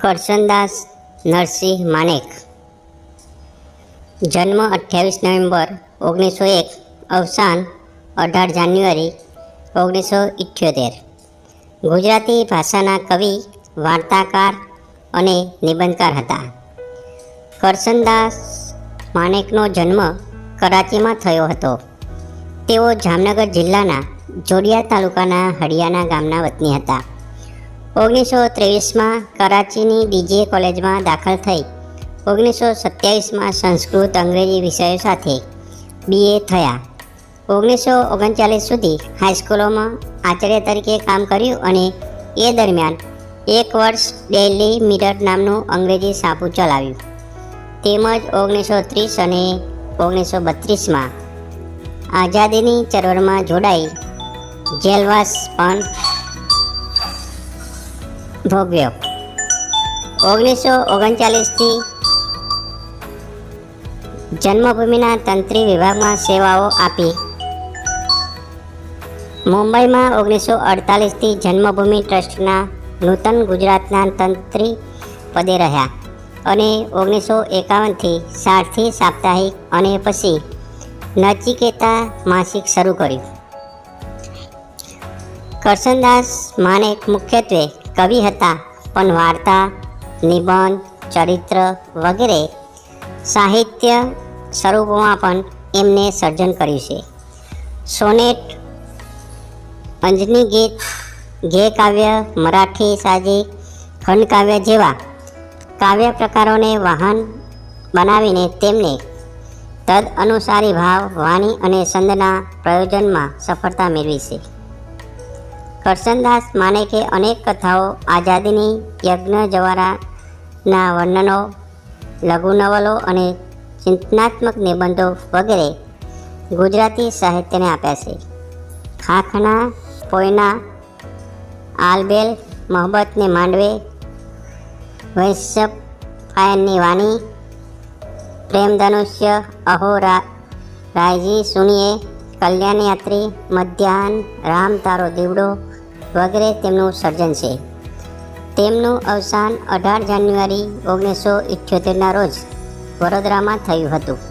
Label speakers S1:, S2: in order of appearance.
S1: કરશનદાસ નરસિંહ માનેક જન્મ અઠ્યાવીસ નવેમ્બર ઓગણીસો એક અવસાન અઢાર જાન્યુઆરી ઓગણીસો ઇઠ્યોતેર ગુજરાતી ભાષાના કવિ, વાર્તાકાર અને નિબંધકાર હતા. કરશનદાસ માનેકનો જન્મ કરાચીમાં થયો હતો. તેઓ જામનગર જિલ્લાના જોડિયા તાલુકાના હડિયાના ગામના વતની હતા. ઓગણીસો ત્રેવીસમાં કરાચીની ડીજે કોલેજમાં દાખલ થઈ. ઓગણીસો સત્યાવીસમાં સંસ્કૃત અંગ્રેજી વિષયો સાથે બીએ થયા. ઓગણીસો ઓગણચાલીસ સુધી હાઈસ્કૂલોમાં આચાર્ય તરીકે કામ કર્યું અને એ દરમિયાન એક વર્ષ ડેલી મિરર નામનું અંગ્રેજી સાપુ ચલાવ્યું. તેમજ ઓગણીસો ત્રીસ અને ઓગણીસો બત્રીસમાં આઝાદીની ચળવળમાં જોડાઈ. જેલવાસ પણ ભોગવ્યો ઓગણીસો ઓગણચાલીસથી જન્મભૂમિના તંત્રી વિભાગમાં સેવાઓ આપી. મુંબઈમાં ઓગણીસો અડતાલીસથી જન્મભૂમિ ટ્રસ્ટના નૂતન ગુજરાતના તંત્રી પદે રહ્યા અને ઓગણીસો એકાવનથી સારથી સાપ્તાહિક અને પછી નચિકેતા માસિક શરૂ કર્યું. કરશનદાસ માનેક મુખ્યત્વે કવિ હતા, પણ વાર્તા, નિબંધ, ચરિત્ર વગેરે સાહિત્ય સ્વરૂપોમાં પણ એમને સર્જન કર્યું છે. સોનેટ અંજની ગીત ગે કાવ્ય, મરાઠી સાજી ખંડકાવ્ય જેવા કાવ્ય પ્રકારોને વાહન બનાવીને તેમને તદ અનુસારી ભાવ, વાણી અને સંદના પ્રયોજનમાં સફળતા મેળવી છે. કરશનદાસ માનેકે અનેક કથાઓ આઝાદીની યજ્ઞ જવારાના વર્ણનો, લઘુ નવલો અને ચિંતનાત્મક નિબંધો વગેરે ગુજરાતી સાહિત્યને આપ્યા છે. ખાખના, પોયના, આલબેલ મોહબ્બતને માંડવે, વૈશ્યપ ફાયનની વાણી પ્રેમ ધનુષ્ય અહો રાયજી સુણીએ કલ્યાણ યાત્રી મધ્યાહન, રામ તારો દીવડો વગેરે તેમનું સર્જન છે. તેમનું અવસાન અઢાર જાન્યુઆરી ઓગણીસો ઇઠ્યોતેરના રોજ વડોદરામાં થયું હતું.